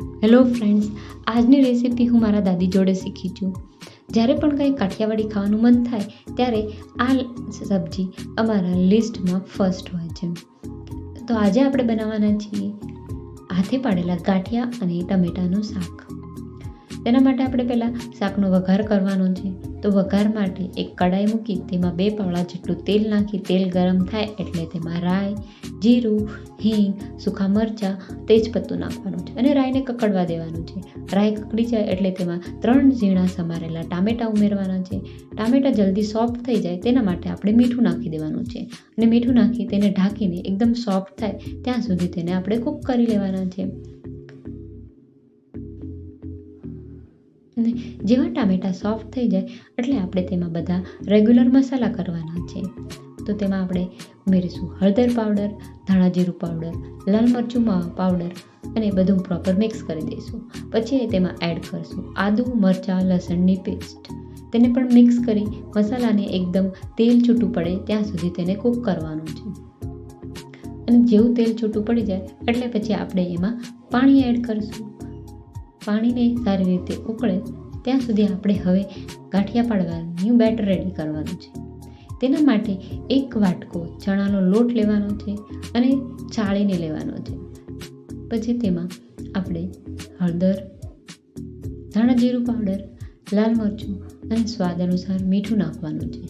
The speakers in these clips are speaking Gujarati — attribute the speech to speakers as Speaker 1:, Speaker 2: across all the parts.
Speaker 1: હેલો ફ્રેન્ડ્સ આજની રેસીપી હું મારા દાદી જોડે શીખી છું. જ્યારે પણ કંઈ કાઠિયાવાડી ખાવાનું મન થાય, ત્યારે આ સબ્જી અમારા લિસ્ટમાં ફર્સ્ટ હોય છે. તો આજે આપણે બનાવવાના છીએ હાથે પાડેલા ગાંઠિયા અને ટમેટાનું શાક. તેના માટે આપણે પહેલાં શાકનો વઘાર કરવાનો છે. તો વઘાર માટે એક કડાઈ મૂકી, તેમાં બે પાવડા જેટલું તેલ નાખી, તેલ ગરમ થાય એટલે તેમાં રાઈ, જીરું, હિંગ, સૂકા મરચાં, તેજપત્તું નાખવાનું છે અને રાઈને કકડવા દેવાનું છે. રાઈ કકડી જાય એટલે તેમાં ત્રણ ઝીણા સમારેલા ટામેટાં ઉમેરવાના છે. ટામેટાં જલ્દી સોફ્ટ થઈ જાય તેના માટે આપણે મીઠું નાખી દેવાનું છે. અને મીઠું નાખી તેને ઢાંકીને એકદમ સોફ્ટ થાય ત્યાં સુધી તેને આપણે કૂક કરી લેવાના છે. અને જેવા ટામેટાં સોફ્ટ થઈ જાય એટલે આપણે તેમાં બધા રેગ્યુલર મસાલા કરવાના છે. તો તેમાં આપણે ઉમેરીશું હળદર પાવડર ધાણા જીરું પાવડર લાલ મરચું પાવડર અને બધું પ્રોપર મિક્સ કરી દઈશું. પછી તેમાં એડ કરીશું આદુ, મરચાં, લસણની પેસ્ટ તેને પણ મિક્સ કરી મસાલાને એકદમ તેલ છૂટું પડે ત્યાં સુધી તેને કૂક કરવાનું છે. અને જેવું તેલ છૂટું પડી જાય એટલે પછી આપણે એમાં પાણી એડ કરશું. પાણીને સારી રીતે ઉકળે, ત્યાં સુધી આપણે હવે ગાંઠિયા પાડવાનું બેટર રેડી કરવાનું છે. તેના માટે એક વાટકો ચણાનો લોટ લેવાનો છે અને ચાળીને લેવાનો છે. પછી તેમાં આપણે હળદર, ધાણા જીરું પાવડર, લાલ મરચું અને સ્વાદ અનુસાર મીઠું નાખવાનું છે.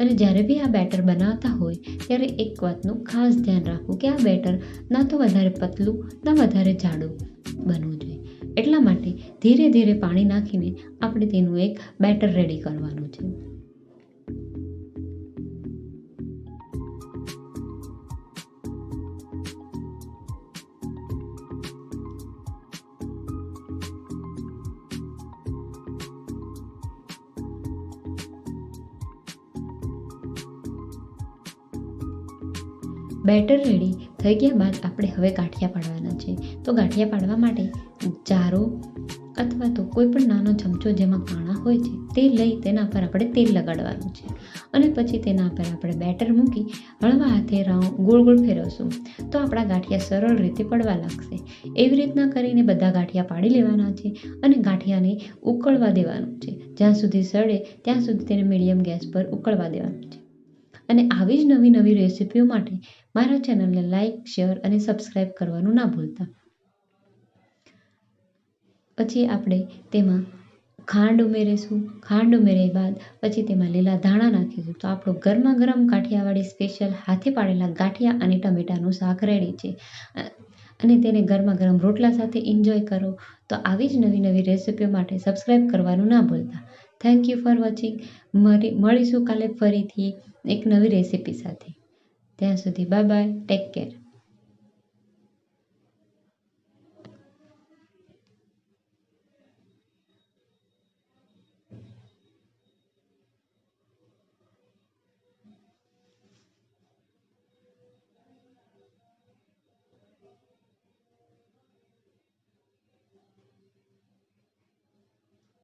Speaker 1: અને જ્યારે બી આ બેટર બનાવતા હોય, ત્યારે એક વાતનું ખાસ ધ્યાન રાખવું કે આ બેટર ના તો વધારે પતલું, ના વધારે જાડું બનવું જોઈએ. એટલા માટે ધીરે ધીરે પાણી નાખીને આપણે તેનું એક બેટર રેડી કરવાનું છે. બેટર રેડી થઈ ગયા બાદ આપણે હવે ગાંઠિયા પાડવાના છે. તો ગાંઠિયા પાડવા માટે ચારો અથવા તો કોઈ પણ નાનો ચમચો જેમાં કાણા હોય છે, તે લઈ તેના પર આપણે તેલ લગાડવાનું છે. અને પછી તેના પર આપણે બેટર મૂકી હળવા હાથે રાઉન્ડ ગોળ ગોળ ફેરવશું. તો આપણા ગાંઠિયા સરળ રીતે પડવા લાગશે. એવી રીતના કરીને બધા ગાંઠિયા પાડી લેવાના છે અને ગાંઠિયાને ઉકળવા દેવાનું છે. જ્યાં સુધી સડે ત્યાં સુધી તેને મીડિયમ ગેસ પર ઉકળવા દેવાનું છે. અને આવી જ નવી નવી રેસીપીઓ માટે મારા ચેનલને લાઇક શેર અને સબસ્ક્રાઈબ કરવાનું ના ભૂલતા. પછી આપણે તેમાં ખાંડ ઉમેરીશું. ખાંડ ઉમેર્યા બાદ પછી તેમાં લીલા ધાણા નાખીશું. તો આપણું ગરમા ગરમ કાઠિયાવાડી સ્પેશિયલ હાથે પાડેલા ગાંઠિયા અને ટમેટાનું શાક રેડી છે. અને તેને ગરમા ગરમ રોટલા સાથે એન્જોય કરો. તો આવી જ નવી નવી રેસીપીઓ માટે સબસ્ક્રાઈબ કરવાનું ના ભૂલતા. થેન્ક યુ ફોર વોચિંગ મળી મળીશું કાલે ફરીથી એક નવી રેસીપી સાથે. ત્યાં સુધી બાય બાય ટેક કેર